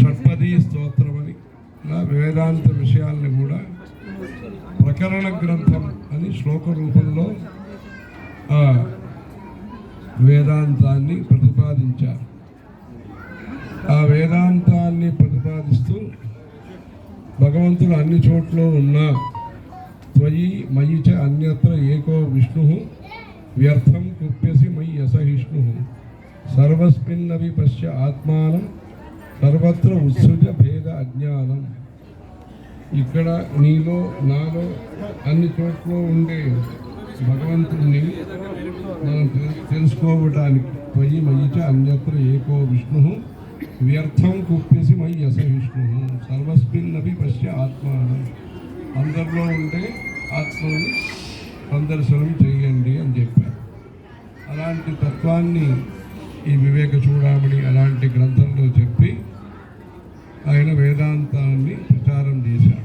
షట్పది స్తోత్రం అని. ఇలా వేదాంత విషయాల్ని కూడా ప్రకరణ గ్రంథం అని శ్లోక రూపంలో ఆ వేదాంతాన్ని ప్రతిపాదించారు. ఆ వేదాంతాన్ని ప్రతిపాదిస్తూ భగవంతుడు అన్ని చోట్ల ఉన్నా త్వయి మయి చ అన్యత్ర ఏకో విష్ణు వ్యర్థం కుప్యసి మయి యసహిష్ణు సర్వస్మిన్నవి పశ్య ఆత్మానం సర్వత్ర ఉత్సృజ భేద అజ్ఞానం. ఇక్కడ నీలో నాలో అన్ని చోట్ల ఉండే భగవంతుడిని మనం తెలుసుకోవడానికి త్వయి మయి అన్యత్ర ఏకో విష్ణు వ్యర్థం కుప్యసి మయి విష్ణు. సర్వస్మిన్నపి పశ్య ఆత్మానం. అందరిలో ఉండే ఆత్మని సందర్శనం చేయండి అని చెప్పారు. అలాంటి తత్వాన్ని ఈ వివేక చూడామణి అలా వేదాంతాన్ని ప్రచారం చేశాడు.